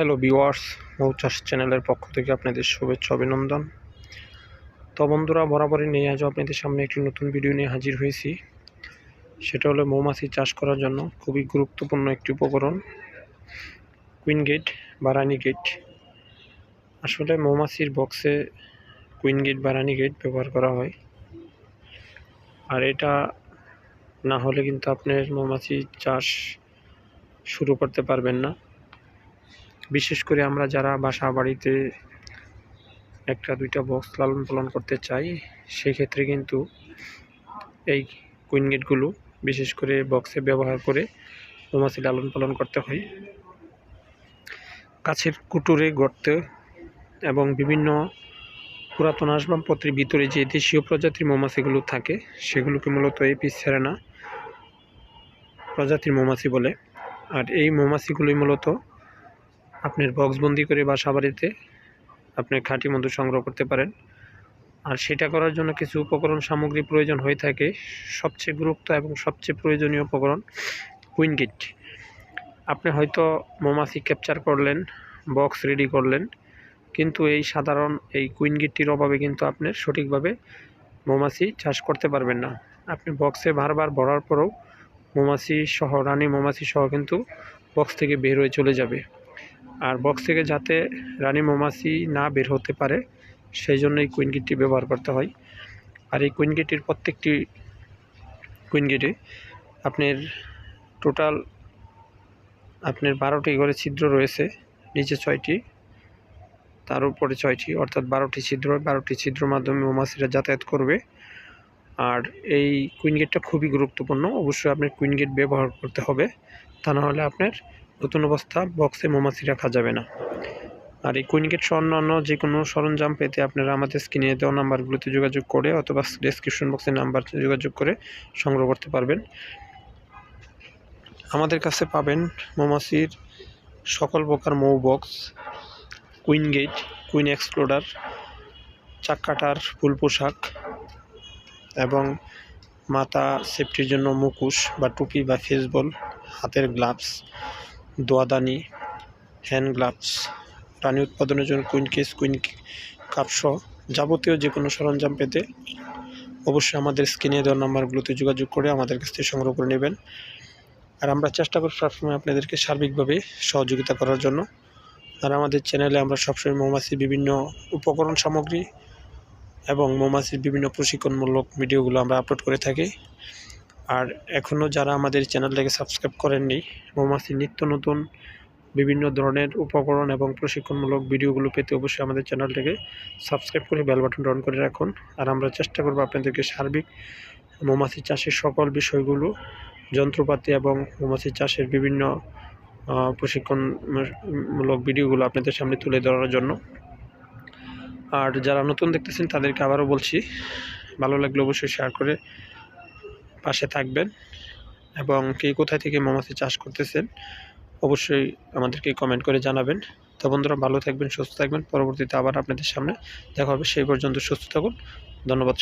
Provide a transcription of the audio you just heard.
Hello বিওয়ার্স মৌচাষ চ্যানেলের পক্ষ থেকে আপনাদের শুভেচ্ছা, অভিনন্দন। তো বন্ধুরা, বরাবরই নিয়ে আজও আপনাদের সামনে একটি নতুন ভিডিও নিয়ে হাজির হয়েছি। সেটা হলো মৌমাছি চাষ করার জন্য খুবই গুরুত্বপূর্ণ একটি উপকরণ কুইন গেট বা রানী গেট আসলে মৌমাছির বক্সে কুইন গেট বা রানী গেট ব্যবহার করা হয়। আর এটা না হলে কিন্তু আপনার মৌমাছি চাষ শুরু করতে পারবেন না। বিশেষ করে আমরা যারা বাসা বাড়িতে একটা, দুইটা বক্স লালন পালন করতে চাই, সেক্ষেত্রে কিন্তু এই কুইন গেটগুলো বিশেষ করে বক্সে ব্যবহার করে মৌমাছি লালন পালন করতে হয়। গাছের কুটুরে গর্তে এবং বিভিন্ন পুরাতন আসবাবপত্রের ভিতরে যে দেশীয় প্রজাতির মৌমাছিগুলো থাকে, সেগুলোকে মূলত এপিস সেরেনা প্রজাতির মৌমাছি বলে। আর এই মৌমাছিগুলোই মূলত আপনার বক্সবন্দি করে বাসা বাড়িতে আপনি খাঁটি মধু সংগ্রহ করতে পারেন। আর সেটা করার জন্য কিছু উপকরণ সামগ্রী প্রয়োজন হয়ে থাকে। সবচেয়ে গুরুত্ব এবং সবচেয়ে প্রয়োজনীয় উপকরণ কুইন গিট আপনি হয়তো মৌমাছি ক্যাপচার করলেন বক্স রেডি করলেন, কিন্তু এই সাধারণ এই কুইন গিটটির অভাবে কিন্তু আপনার সঠিকভাবে মৌমাছি চাষ করতে পারবেন না। আপনি বক্সে বারবার ভরার পরেও মৌমাছি সহ, রানী মৌমাছি সহ কিন্তু বক্স থেকে বের হয়ে চলে যাবে। আর বক্স থেকে যাতে রানী মৌমাছি না বের হতে পারে, সেই জন্য এই কুইন গেটটি ব্যবহার করতে হয়। আর এই কুইন গেটের প্রত্যেকটি কুইন গেটে আপনার টোটাল আপনার বারোটি ঘরে ছিদ্র রয়েছে, নিচে ছয়টি, তার উপরে ছয়টি, অর্থাৎ বারোটি ছিদ্র, বারোটি ছিদ্রর মাধ্যমে মৌমাছিরা যাতায়াত করবে। আর এই কুইন গেটটা খুবই গুরুত্বপূর্ণ, অবশ্যই আপনার কুইন গেট ব্যবহার করতে হবে, তা নাহলে আপনার নতুন অবস্থা বক্সে মৌমাছি রাখা যাবে না। আর এই কুইনগেট সহ অন্যান্য যে কোনো সরঞ্জাম পেতে আপনারা আমাদের স্ক্রিনে দেওয়া নাম্বারগুলোতে যোগাযোগ করে অথবা ডেসক্রিপশন বক্সে নাম্বার যোগাযোগ করে সংগ্রহ করতে পারবেন। আমাদের কাছে পাবেন মৌমাছির সকল প্রকার মৌ box queen gate queen excluder চাক্কাটার full পোশাক এবং মাথা সেফটির জন্য মুকুশ বা টুপি বা ফেসবল হাতের গ্লাভস দোয়াদানি, হ্যান্ড গ্লাভস, প্রাণী উৎপাদনের জন্য কুইন কেস, কুইন কাপসহ যাবতীয় যে কোনো সরঞ্জাম পেতে অবশ্যই আমাদের স্ক্রিনে দেওয়ার নাম্বারগুলোতে যোগাযোগ করে আমাদের কাছ থেকে সংগ্রহ করে নেবেন। আর আমরা চেষ্টা করি সবসময় আপনাদেরকে সার্বিকভাবে সহযোগিতা করার জন্য। আর আমাদের চ্যানেলে আমরা সবসময় মৌমাছির বিভিন্ন উপকরণ সামগ্রী এবং মৌমাছির বিভিন্ন প্রশিক্ষণমূলক ভিডিওগুলো আমরা আপলোড করে থাকি। আর এখনও যারা আমাদের চ্যানেলটাকে সাবস্ক্রাইব করেননি মৌমাছির নিত্য নতুন, বিভিন্ন ধরনের উপকরণ এবং প্রশিক্ষণমূলক ভিডিওগুলো পেতে অবশ্যই আমাদের চ্যানেলটাকে সাবস্ক্রাইব করে বেল বাটন অন করে রাখুন। আর আমরা চেষ্টা করব আপনাদেরকে সার্বিক মৌমাছি চাষের সকল বিষয়গুলো, যন্ত্রপাতি এবং মৌমাছি চাষের বিভিন্ন প্রশিক্ষণমূলক ভিডিওগুলো আপনাদের সামনে তুলে ধরার জন্য। আর যারা নতুন দেখতেছেন তাদেরকে আবারও বলছি, ভালো লাগলে অবশ্যই শেয়ার করে পাশে থাকবেন এবং কে কোথায় থেকে মৌমাছি চাষ করতেছেন অবশ্যই আমাদেরকে কমেন্ট করে জানাবেন। তো বন্ধুরা, ভালো থাকবেন, সুস্থ থাকবেন। পরবর্তীতে আবার আপনাদের সামনে দেখা হবে। সেই পর্যন্ত সুস্থ থাকুন। ধন্যবাদ